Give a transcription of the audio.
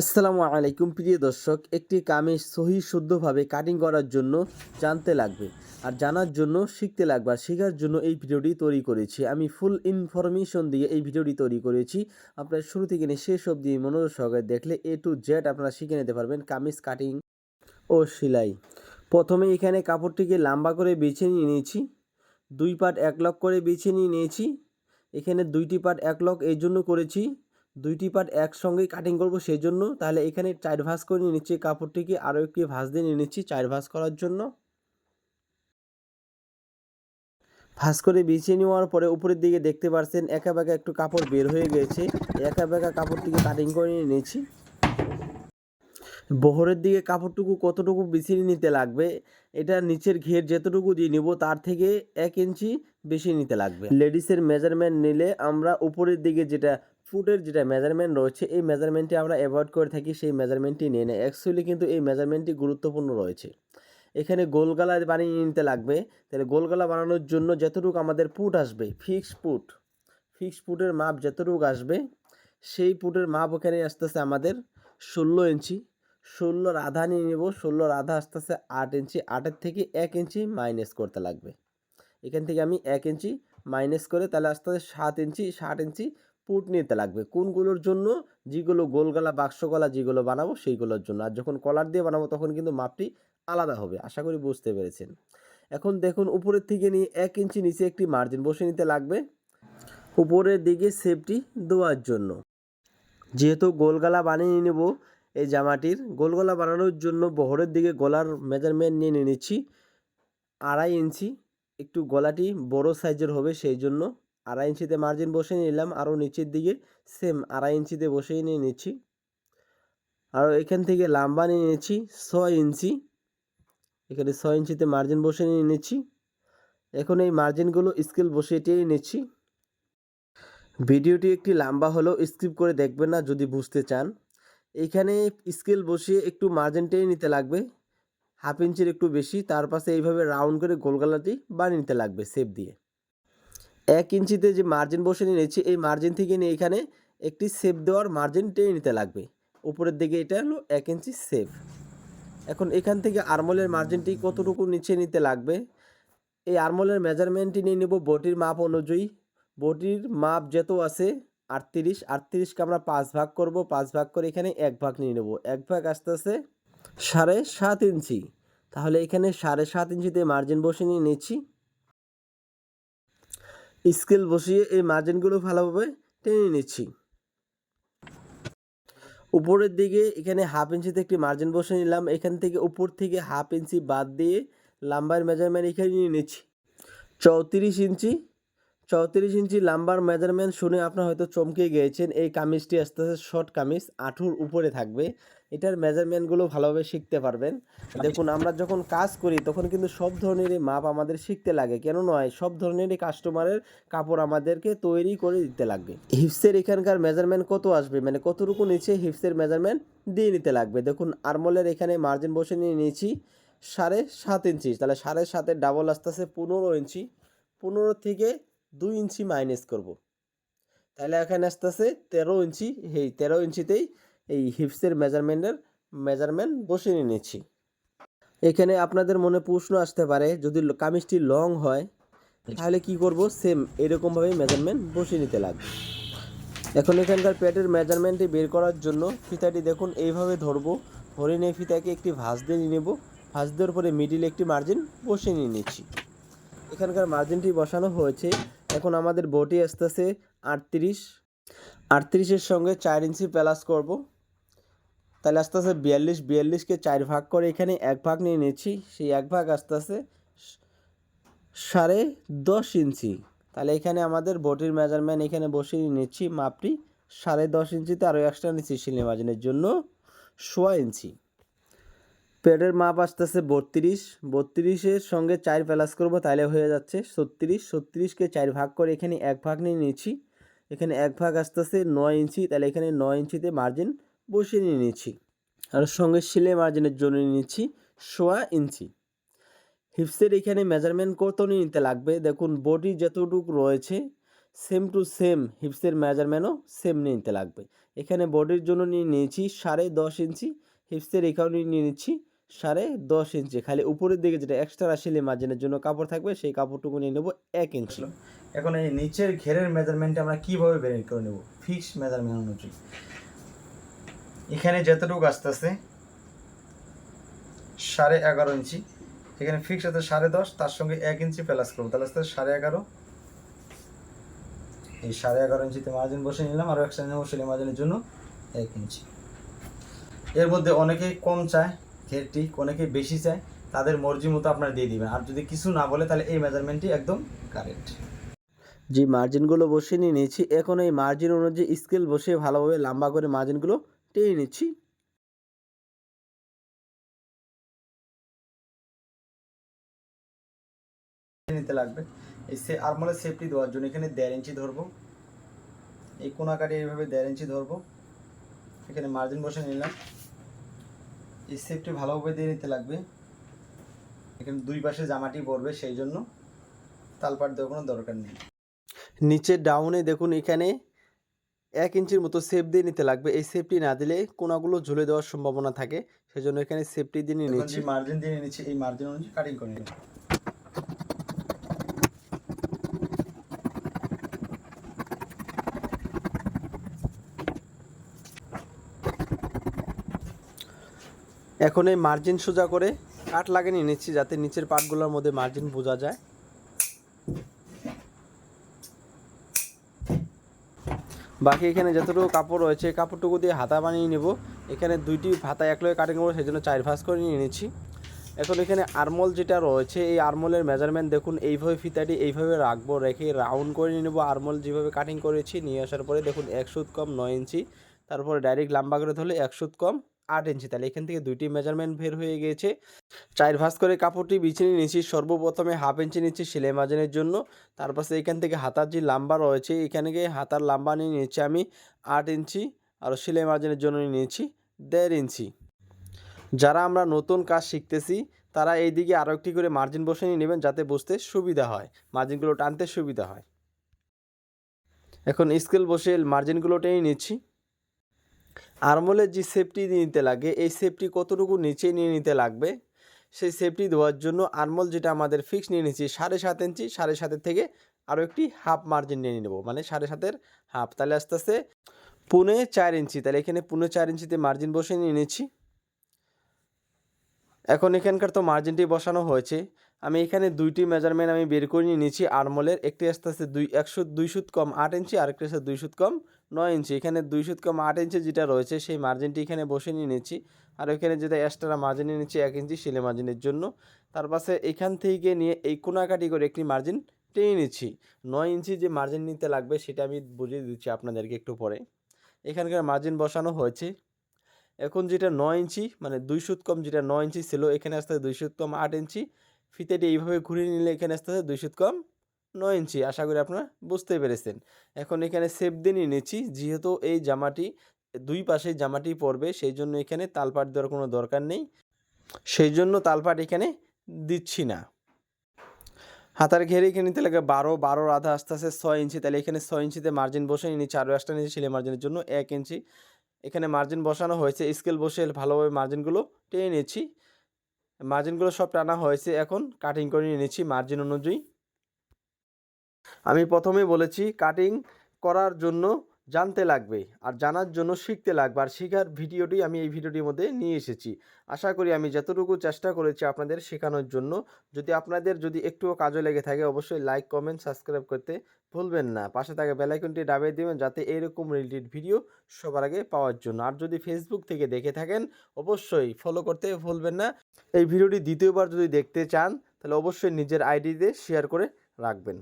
আসসালামু আলাইকুম, প্রিয় দর্শক। একটি কামিজ সহি শুদ্ধভাবে কাটিং করার জন্য জানতে লাগবে আর জানার জন্য, শিখতে লাগবে আর শেখার জন্য এই ভিডিওটি তৈরি করেছি। আমি ফুল ইনফরমেশন দিয়ে এই ভিডিওটি তৈরি করেছি। আপনারা শুরু থেকে নিয়ে শেষ অবধি মনোযোগ সহকারে দেখলে এ টু জেড আপনারা শিখে নিতে পারবেন কামিজ কাটিং ও সেলাই। প্রথমে এখানে কাপড়টিকে লম্বা করে বেছে নিয়ে নিয়েছি। দুই পার্ট এক লক করে বেছে নিয়ে নিয়েছি। এখানে দুইটি পার্ট এক লক এই জন্য করেছি। দুইটি পার্ট একসঙ্গেই কাটিং করব সেই জন্য তাহলে এখানে চার ভাঁজ করে নিয়ে নিচ্ছি, কাপড়টিকে আরও একটি ভাঁজ দিয়ে নিয়ে নিচ্ছি চার ভাঁজ করার জন্য। ভাঁজ করে বিছিয়ে নেওয়ার পরে উপরের দিকে দেখতে পাচ্ছেন একা বেঁকা একটু কাপড় বের হয়ে গেছে। একা বেঁকা কাপড়টিকে কাটিং করে নিয়ে নিয়েছি বহরের দিকে কাপড়টুকু কতটুকু বিছিয়ে নিতে লাগবে, এটা নিচের ঘের যেতটুকু দিয়ে নিব, তার থেকে এক ইঞ্চি বেশি নিতে লাগবে। লেডিসের মেজারমেন্ট নিলে আমরা উপরের দিকে যেটা ফুটের যেটা মেজারমেন্ট রয়েছে, এই মেজারমেন্টটি আমরা অ্যাভয়েড করে থাকি, সেই মেজারমেন্টটি নিয়ে নেয়। অ্যাকচুয়ালি কিন্তু এই মেজারমেন্টটি গুরুত্বপূর্ণ রয়েছে। এখানে গোলগালা বানিয়ে নিতে লাগবে। তাহলে গোলগালা বানানোর জন্য যতটুকু আমাদের পুট আসবে ফিক্স পুট ফিক্স পুটের মাপ যতটুকু আসবে, সেই পুটের মাপ ওখানে আসতেছে আমাদের ষোলো ইঞ্চি ষোলোর আধা নিয়ে নেব ষোলোর আধা আসতেছে আট ইঞ্চি, আটের থেকে এক ইঞ্চি মাইনাস করতে লাগবে। এখান থেকে আমি এক ইঞ্চি মাইনাস করে তাহলে আস্তে আস্তে সাত ইঞ্চি ষাট ইঞ্চি পুট নিতে লাগবে। কোনগুলোর জন্য? যেগুলো গোলগলা বাক্স গলা যেগুলো বানাবো, সেইগুলোর জন্য। আর যখন কলার দিয়ে বানাবো, তখন কিন্তু মাপটি আলাদা হবে। আশা করি বুঝতে পেরেছেন। এখন দেখুন, উপরের থেকে নিয়ে এক ইঞ্চি নিচে একটি মার্জিন বসে নিতে লাগবে। উপরের দিকে সেফটি দেওয়ার জন্য। যেহেতু গোলগালা বানিয়ে নেব এই জামাটির, গোলগলা বানানোর জন্য বহরের দিকে গলার মেজারমেন্ট নিয়ে নিয়ে নিচ্ছি। আড়াই ইঞ্চি, একটু গলাটি বড় সাইজের হবে সেই জন্য। আড়াই ইঞ্চিতে মার্জিন বসে নিলাম আরও নিচের দিকে সেম আড়াই ইঞ্চিতে বসেই নিয়ে নিচ্ছি। আর এখান থেকে লাম্বা নিয়ে নিচ্ছি, ছয় ইঞ্চি। এখানে ছয় ইঞ্চিতে মার্জিন বসে নিয়ে নিচ্ছি। এখন এই মার্জিনগুলো স্কেল বসিয়ে টেনে নিচ্ছি। ভিডিওটি একটি লম্বা হলেও স্কিপ করে দেখবেন না যদি বুঝতে চান। এইখানে স্কেল বসিয়ে একটু মার্জিন টেনে নিতে লাগবে। হাফ ইঞ্চির একটু বেশি, তার পাশে এইভাবে রাউন্ড করে গোলগালাটি বানিয়ে নিতে লাগবে সেপ দিয়ে। এক ইঞ্চিতে যে মার্জিন বসে নিয়েছি এই মার্জিন থেকে নিয়ে এখানে একটি সেপ দেওয়ার মার্জিন টেনে নিতে লাগবে। উপরের দিকে এটা হলো এক ইঞ্চি সেপ এখন এখান থেকে আরমোলের মার্জিনটি কতটুকু নিচে নিতে লাগবে? এই আরমোলের মেজারমেন্টটি নিয়ে নেব বটির মাপ অনুযায়ী। বটির মাপ যত আছে, আটত্রিশ আটত্রিশকে আমরা পাঁচ ভাগ করব, পাঁচ ভাগ করে এখানে এক ভাগ নিয়ে নেব। এক ভাগ আস্তে আস্তে সাড়ে সাত ইঞ্চি। তাহলে এখানে সাড়ে সাত ইঞ্চিতে মার্জিন বসে নিয়ে নিচ্ছি। স্কেল বসিয়ে এই মার্জিনগুলো ভালোভাবে টেনে নিচ্ছি। উপরের দিকে এখানে হাফ ইঞ্চিতে একটি মার্জিন বসে নিলাম। এখান থেকে উপর থেকে হাফ ইঞ্চি বাদ দিয়ে লাম্বার মেজারমেন্ট এখানে নিয়ে নিচ্ছি। চৌত্রিশ ইঞ্চি চৌত্রিশ ইঞ্চি লাম্বার মেজারমেন্ট শুনে আপনার হয়তো চমকে গিয়েছেন। এই কামিজটি আস্তে আস্তে শর্ট কামিজ, আঁঠুর উপরে থাকবে। এটার মেজারমেন্টগুলো ভালোভাবে শিখতে পারবেন। দেখুন, আমরা যখন কাজ করি, তখন কিন্তু সব ধরনেরই মাপ আমাদের শিখতে লাগে। কেন নয় সব ধরনেরই কাস্টমারের কাপড় আমাদেরকে তৈরি করে দিতে লাগবে। হিপসের এখানকার মেজারমেন্ট কত আসবে? মানে কতটুকু নিচে হিপসের মেজারমেন্ট দিয়ে নিতে লাগবে? দেখুন আরমলের এখানে মার্জিন বসে নিয়ে নিয়েছি সাড়ে সাত ইঞ্চি। তাহলে সাড়ে সাতের ডাবল আস্তে আস্তে পনেরো ইঞ্চি। পনেরো থেকে দুই ইঞ্চি মাইনাস করব। তাহলে এখানে আস্তে আস্তে তেরো ইঞ্চি, এই তেরো ইঞ্চিতেই এই হিপসের মেজারমেন্টের মেজারমেন্ট বসিয়ে নিয়ে নিচ্ছি। এখানে আপনাদের মনে প্রশ্ন আসতে পারে, যদি কামিজটি লং হয়, তাহলে কি করব? সেম এরকমভাবে মেজারমেন্ট বসিয়ে নিতে লাগবে। এখন এখানকার পেটের মেজারমেন্টটি বের করার জন্য ফিতাটি দেখুন, এইভাবে ধরবো। ধরে নিয়ে ফিতাকে একটি ভাঁজ দিয়ে নেব। ভাঁজ দেওয়ার পরে মিডিলে একটি মার্জিন বসিয়ে নিয়ে নিচ্ছি। এখানকার মার্জিনটি বসানো হয়েছে এখন আমাদের বটি আসতেছে আটত্রিশ। আটত্রিশের সঙ্গে চার ইঞ্চি প্লাস করব। তাহলে আস্তে আস্তে বিয়াল্লিশ। বিয়াল্লিশকে চার ভাগ করে এখানে এক ভাগ নিয়ে নিচ্ছি। সেই এক ভাগ আস্তে আস্তে সাড়ে দশ ইঞ্চি। তাহলে এখানে আমাদের বটির মেজারমেন্ট এখানে বসিয়ে নিচ্ছি। মাপটি সাড়ে দশ ইঞ্চিতে আরও এক্সট্রা নিচ্ছি সিলি জন্য। সোয়া ইঞ্চি। পেটের মাপ আসতেছে বত্রিশ। বত্রিশের সঙ্গে চার প্লাস করব তাহলে হয়ে যাচ্ছে ছত্রিশ। ছত্রিশকে চার ভাগ করে এখানে এক ভাগ নিয়ে নিয়েছি। এখানে এক ভাগ আসতেছে নয় ইঞ্চি তাহলে এখানে নয় ইঞ্চিতে মার্জিন বসিয়ে নিয়ে নিচ্ছি আর সঙ্গে সিলে মার্জিনের জন্য নিয়ে নিচ্ছি সোয়া ইঞ্চি। হিপসের এখানে মেজারমেন্ট কত নিতে লাগবে? দেখুন বডি যতটুকু রয়েছে সেম টু সেম হিপসের মেজারমেন্টও সেম নিতে লাগবে। এখানে বডির জন্য নিয়ে নিয়েছি সাড়ে দশ ইঞ্চি, হিপসের এখানে নিয়ে নিচ্ছি সাড়ে দশ ইঞ্চি। খালি উপরের দিকে যেটা এক্সট্রা আসলে মার্জিনের জন্য কাপড় থাকবে, সেই কাপড়টুকু নিয়ে নেব এক ইঞ্চি। এখন এই নিচের ঘেরের মেজারমেন্টটা আমরা কীভাবে বের করে নেব? ফিক্স মেজারমেন্ট অনুযায়ী। এখানে যতটুকু আসতেছে, সাড়ে এগারো ইঞ্চি। এখানে ফিক্স আছে সাড়ে দশ, তার সঙ্গে এক ইঞ্চি প্লাস করব। তাহলে আসতে সাড়ে এগারো। এই সাড়ে এগারো ইঞ্চিতে মার্জিন বসে নিলাম আরও একসাথে নেব সেলাই মার্জিনের জন্য এক ইঞ্চি। এর মধ্যে অনেকেই কম চায় ঘেরটি অনেকেই বেশি চায় তাদের মর্জি মতো আপনারা দিয়ে দিবেন। আর যদি কিছু না বলে তাহলে এই মেজারমেন্টটি একদম কারেক্ট যে মার্জিনগুলো বসিয়ে নিয়ে নিয়েছি। এখন এই মার্জিন অনুযায়ী স্কেল বসিয়ে ভালোভাবে লম্বা করে মার্জিনগুলো টেনে নিচ্ছি। নিতে লাগবে। এই সে আরমোলের সেফটি দেওয়ার জন্য এখানে দেড় ইঞ্চি ধরবো। এই কোনা কাটি এইভাবে দেড় ইঞ্চি ধরবো। এখানে মার্জিন বসে নিলাম। এই সেফটি ভালোভাবে দিয়ে নিতে লাগবে। এখানে দুই পাশে জামাটি পড়বে সেই জন্য তালপাট দেওয়ার কোনো দরকার নেই। নিচে ডাউনে দেখুন এখানে এক ইঞ্চির মতো সেফ দিয়ে নিতে লাগবে। এই সেফটি না দিলে কোনাগুলো ঝুলে দেওয়ার সম্ভাবনা থাকে সেজন্য এখানে সেফটি দিয়ে নিয়ে নিচ্ছি। মার্জিন দিয়ে নিচ্ছি এই মার্জিন অনুযায়ী কাটিং করে এখন এই মার্জিন সোজা করে কাট লাগিয়ে নিয়ে নিচ্ছি যাতে নিচের পার্টগুলোর মধ্যে মার্জিন বোঝা যায়। বাকি এখানে যতটুকু কাপড় রয়েছে কাপড়টুকু দিয়ে হাতা বানিয়ে নেব। এখানে দুইটি হাতা এক লগে কাটিং করব সেই জন্য চার ভাঁজ করে নিয়ে নিচ্ছি। এখন এখানে আরমোল যেটা রয়েছে, এই আরমোলের মেজারমেন্ট দেখুন, এইভাবে ফিতাটি এইভাবে রাখব, রেখে রাউন্ড করে নিয়ে নেব। আরমোল যেভাবে কাটিং করেছি, নিয়ে আসার পরে দেখুন, এক সুত কম নয় ইঞ্চি। তারপরে ডাইরেক্ট লম্বা করে ধরলে এক সুত কম। আট ইঞ্চি। তাহলে এখান থেকে দুইটি মেজারমেন্ট বের হয়ে গিয়েছে চার ভাঁজ করে কাপড়টি বিছিয়ে নিয়েছি। সর্বপ্রথমে হাফ ইঞ্চি নিচ্ছি সেলাই মার্জিনের জন্য। তারপর এখান থেকে হাতার যে লাম্বা রয়েছে, এখানে গিয়ে হাতার লাম্বা নিয়ে নিয়েছি আমি আট ইঞ্চি আর সেলাই মার্জিনের জন্য নিয়েছি দেড় ইঞ্চি। যারা আমরা নতুন কাজ শিখতেছি, তারা এই দিকে আরও একটি করে মার্জিন বসে নিয়ে নেবেন যাতে বুঝতে সুবিধা হয়। মার্জিনগুলো টানতে সুবিধা হয়। এখন স্কেল বসে মার্জিনগুলো টেনে নিচ্ছি। আরমোলের যে সেফটি নিতে লাগে, এই সেফটি কতটুকু নিচে নিয়ে নিতে লাগবে? সেই সেফটি দেওয়ার জন্য আরমোল যেটা আমাদের ফিক্স নিয়ে নিচ্ছি সাড়ে সাত ইঞ্চি, সাড়ে সাতের থেকে আরও একটি হাফ মার্জিন নিয়ে নেব মানে সাড়ে সাতের হাফ তাহলে আস্তে আস্তে পুনে চার ইঞ্চি, তাহলে এখানে পুনে চার ইঞ্চিতে মার্জিন বসে নিয়ে নিচ্ছি এখন এখানকার তো মার্জিনটি বসানো হয়েছে। আমি এখানে দুইটি মেজারমেন্ট আমি বের করে নিয়ে নিচ্ছি আরমোলের। একটি আস্তে আস্তে দুই একশো দুই সুত কম আট ইঞ্চি, আরেকটি আসতে দুই সুত কম নয় ইঞ্চি। এখানে দুই সুত কম আট ইঞ্চি যেটা রয়েছে, সেই মার্জিনটি এখানে বসে নিয়ে নিচ্ছি আর এখানে যেটা এক্সট্রা মার্জিন নিয়ে নিচ্ছি এক ইঞ্চি সিলে মার্জিনের জন্য। তার পাশে এখান থেকে নিয়ে এই কোনাকাটি করে একটি মার্জিন টেনে নিচ্ছি। নয় ইঞ্চি যে মার্জিন নিতে লাগবে, সেটা আমি বুঝিয়ে দিচ্ছি আপনাদেরকে একটু পরে। এখানকার মার্জিন বসানো হয়েছে। এখন যেটা নয় ইঞ্চি মানে দুই সুত কম যেটা নয় ইঞ্চি ছিল, এখানে আসতে দুই সুত কম আট ইঞ্চি ফিতেটি এইভাবে ঘুরিয়ে নিলে এখানে আসতে দুই সুত কম নয় ইঞ্চি, আশা করি আপনারা বুঝতে পেরেছেন। এখন এখানে সেপ দিয়ে নিয়ে নিচ্ছি, যেহেতু এই জামাটি দুই পাশে জামাটি পরবে সেই জন্য এখানে তালপাট দেওয়ার কোনো দরকার নেই। সেই জন্য তালপাট এখানে দিচ্ছি না। হাতার ঘেরে এখানে নিতে লাগে বারো বারোর আধা আস্তে আস্তে ছয় ইঞ্চি, তাহলে এখানে ছয় ইঞ্চিতে মার্জিন বসে নিচ্ছি, আরও একটা নিচ্ছি সেলাই মার্জিনের জন্য এক ইঞ্চি। এখানে মার্জিন বসানো হয়েছে স্কেল বসে ভালোভাবে মার্জিনগুলো টেনে নিচ্ছি। মার্জিনগুলো সব টানা হয়েছে, এখন কাটিং করে নিয়ে নিচ্ছি মার্জিন অনুযায়ী। আমি প্রথমেই বলেছি কাটিং করার জন্য জানতে লাগবে আর জানার জন্য শিখতে লাগবে। আর শেখার ভিডিওটি আমি এই ভিডিওটির মধ্যে নিয়ে এসেছি। আশা করি আমি যতটুকু চেষ্টা করেছি আপনাদের শেখানোর জন্য, যদি আপনাদের যদি একটুও কাজে লেগে থাকে, অবশ্যই লাইক কমেন্ট সাবস্ক্রাইব করতে ভুলবেন না। পাশে থাকা বেলাইকনটি দাবিয়ে দেবেন যাতে এইরকম রিলেটেড ভিডিও সবার আগে পাওয়ার জন্য। আর যদি ফেসবুক থেকে দেখে থাকেন, অবশ্যই ফলো করতে ভুলবেন না। এই ভিডিওটি দ্বিতীয়বার যদি দেখতে চান, তাহলে অবশ্যই নিজের আইডিতে শেয়ার করে রাখবেন।